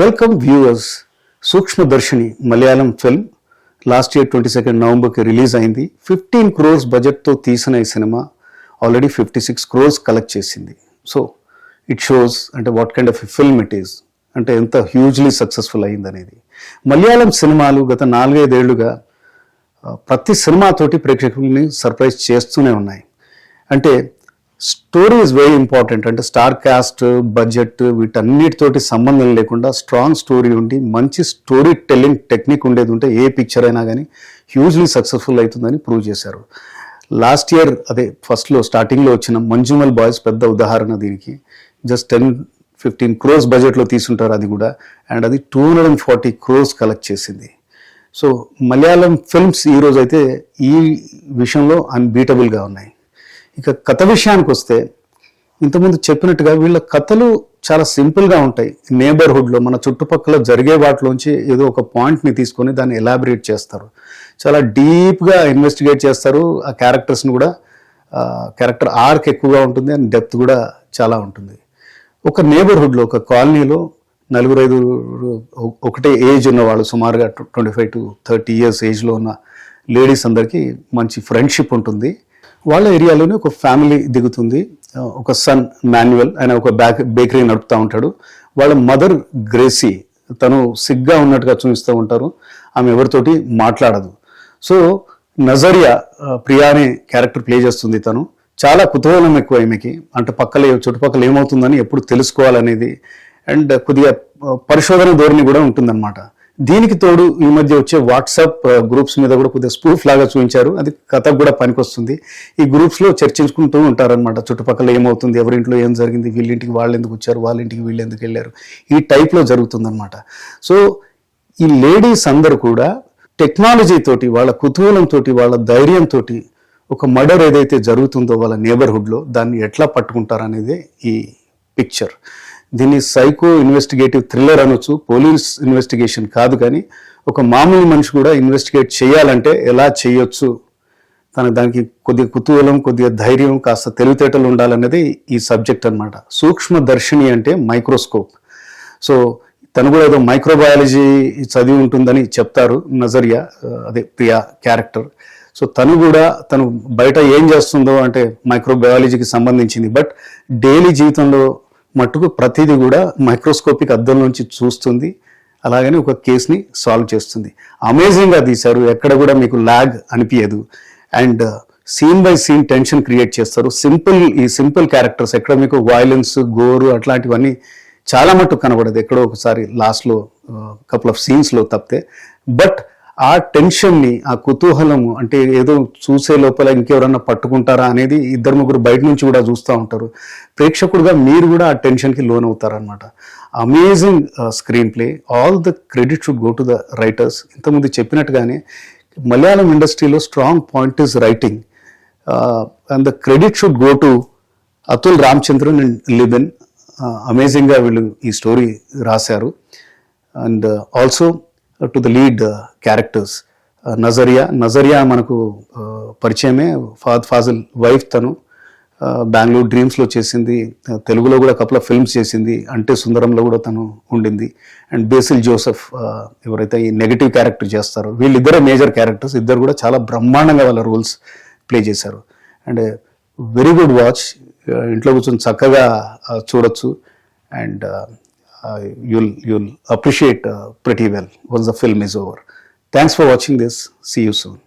Welcome viewers Sookshmadarshini Malayalam film last year twenty second నవంబర్కి release అయింది. Fifteen crores బడ్జెట్తో తీసిన ఈ cinema already fifty six crores collect చేసింది. So it shows అంటే what kind of film it is అంటే ఎంత hugely successful అయింది అనేది మలయాళం సినిమాలు గత నాలుగైదేళ్ళుగా ప్రతి సినిమాతోటి ప్రేక్షకుల్ని సర్ప్రైజ్ చేస్తూనే ఉన్నాయి. అంటే స్టోరీ ఇస్ వెరీ ఇంపార్టెంట్. అంటే స్టార్ కాస్ట్ బడ్జెట్ వీటన్నిటితోటి సంబంధం లేకుండా స్ట్రాంగ్ స్టోరీ ఉండి మంచి స్టోరీ టెల్లింగ్ టెక్నిక్ ఉండేది ఉంటే ఏ పిక్చర్ అయినా కానీ హ్యూజ్లీ సక్సెస్ఫుల్ అవుతుందని ప్రూవ్ చేశారు. లాస్ట్ ఇయర్ అదే ఫస్ట్లో స్టార్టింగ్లో వచ్చిన మంజుమల్ బాయ్స్ పెద్ద ఉదాహరణ దీనికి. జస్ట్ టెన్ ఫిఫ్టీన్ క్రోర్స్ బడ్జెట్లో తీసుంటారు అది కూడా. అండ్ అది two hundred and forty crores collect చేసింది. సో మలయాళం ఫిల్మ్స్ ఈరోజు అయితే ఈ విషయంలో అన్బీటబుల్గా ఉన్నాయి. ఇక కథ విషయానికి వస్తే ఇంతకుముందు చెప్పినట్టుగా వీళ్ళ కథలు చాలా సింపుల్గా ఉంటాయి. నేబర్హుడ్లో మన చుట్టుపక్కల జరిగే వాటిలోంచి ఏదో ఒక పాయింట్ని తీసుకొని దాన్ని ఎలాబరేట్ చేస్తారు. చాలా డీప్గా ఇన్వెస్టిగేట్ చేస్తారు. ఆ క్యారెక్టర్స్ని కూడా క్యారెక్టర్ ఆర్క్ ఎక్కువగా ఉంటుంది అండ్ డెప్త్ కూడా చాలా ఉంటుంది. ఒక నేబర్హుడ్లో ఒక కాలనీలో నలుగురు ఐదు ఒకటే ఏజ్ ఉన్న వాళ్ళు సుమారుగా twenty five to thirty years ఏజ్లో ఉన్న లేడీస్ అందరికీ మంచి ఫ్రెండ్షిప్ ఉంటుంది. వాళ్ళ ఏరియాలోనే ఒక ఫ్యామిలీ దిగుతుంది. ఒక సన్ మాన్యువల్ ఆయన ఒక బ్యాక్ బేకరీ నడుపుతూ ఉంటాడు. వాళ్ళ మదర్ గ్రేసీ తను సిగ్గా ఉన్నట్టుగా చూపిస్తూ ఉంటారు. ఆమె ఎవరితోటి మాట్లాడదు. సో నజరియా ప్రియా అనే క్యారెక్టర్ ప్లే చేస్తుంది తను. చాలా కుతూహలం ఎక్కువ ఈమెకి. అంటే పక్కల చుట్టుపక్కల ఏమవుతుందని ఎప్పుడు తెలుసుకోవాలనేది. అండ్ కొద్దిగా పరిశోధన ధోరణి కూడా ఉంటుందన్నమాట. దీనికి తోడు ఈ మధ్య వచ్చే వాట్సాప్ గ్రూప్స్ మీద కూడా కొద్దిగా స్పూఫ్ లాగా చూపించారు. అది కథకు కూడా పనికొస్తుంది. ఈ గ్రూప్స్లో చర్చించుకుంటూ ఉంటారనమాట చుట్టుపక్కల ఏమవుతుంది ఎవరింట్లో ఏం జరిగింది వీళ్ళింటికి వాళ్ళు ఎందుకు వచ్చారు వాళ్ళ ఇంటికి వీళ్ళు ఎందుకు వెళ్ళారు. ఈ టైప్లో జరుగుతుందనమాట జరుగుతుందన్నమాట. సో ఈ లేడీస్ అందరూ కూడా టెక్నాలజీ తోటి వాళ్ళ కుతూహలంతో వాళ్ళ ధైర్యంతో ఒక మర్డర్ ఏదైతే జరుగుతుందో వాళ్ళ నేబర్హుడ్లో దాన్ని ఎట్లా పట్టుకుంటారనేదే ఈ పిక్చర్ దీన్ని సైకో ఇన్వెస్టిగేటివ్ థ్రిల్లర్ అనొచ్చు పోలీస్ ఇన్వెస్టిగేషన్ కాదు కానీ ఒక మామూలు మనిషి కూడా ఇన్వెస్టిగేట్ చేయాలంటే ఎలా చేయొచ్చు? తన దానికి కొద్దిగా కుతూహలం కొద్దిగా ధైర్యం కాస్త తెలివితేటలు ఉండాలనేది ఈ సబ్జెక్ట్ అన్నమాట. సూక్ష్మ దర్శిని అంటే మైక్రోస్కోప్. సో తను కూడా ఏదో మైక్రోబయాలజీ చదివి ఉంటుందని చెప్తారు నజరియా అదే ప్రియా క్యారెక్టర్. సో తను కూడా తను బయట ఏం చేస్తుందో అంటే మైక్రోబయాలజీకి సంబంధించింది. బట్ డైలీ జీవితంలో మట్టుకు ప్రతిదీ కూడా మైక్రోస్కోపిక్ అద్దంలోంచి చూస్తుంది. అలాగని ఒక కేసుని సాల్వ్ చేస్తుంది. అమేజింగ్గా తీశారు. ఎక్కడ కూడా మీకు ల్యాగ్ అనిపించదు and scene by scene tension create చేస్తారు. సింపుల్ ఈ సింపుల్ క్యారెక్టర్స్ ఎక్కడ మీకు వైలెన్స్ గోరు అట్లాంటివన్నీ చాలా మటుకు కనబడదు. ఎక్కడో ఒకసారి లాస్ట్లో కపుల్ ఆఫ్ సీన్స్లో తప్పితే. బట్ ఆ టెన్షన్ని ఆ కుతూహలము అంటే ఏదో చూసే లోపల ఇంకెవరన్నా పట్టుకుంటారా అనేది ఇద్దరు ముగ్గురు బయట నుంచి కూడా చూస్తూ ఉంటారు. ప్రేక్షకుడుగా మీరు కూడా ఆ టెన్షన్కి లోన్ అవుతారనమాట amazing screen play all the credit should go to the writers ఇంతకుముందు చెప్పినట్టుగానే మలయాళం ఇండస్ట్రీలో strong point is writing and the credit should go to Atul Ramachandran and Liben అమేజింగ్గా వీళ్ళు ఈ స్టోరీ రాశారు. And also uh, to the lead characters Nazriya Nazriya మనకు uh, పరిచయమే. Fahadh Faasil wife తను. Uh, Bengaluru డ్రీమ్స్లో చేసింది. Uh, తెలుగులో కూడా కపుల ఫిల్మ్స్ చేసింది. అంటే సుందరంలో కూడా తను ఉండింది. అండ్ బేసిల్ జోసెఫ్ ఎవరైతే ఈ నెగటివ్ క్యారెక్టర్ చేస్తారో వీళ్ళిద్దరే మేజర్ క్యారెక్టర్స్ ఇద్దరు కూడా చాలా బ్రహ్మాండంగా వాళ్ళ రోల్స్ ప్లే చేశారు. అండ్ వెరీ గుడ్ వాచ్ ఇంట్లో కూర్చొని చక్కగా చూడొచ్చు. And you'll you'll appreciate uh, pretty well once the film is over. Thanks for watching this. See you soon.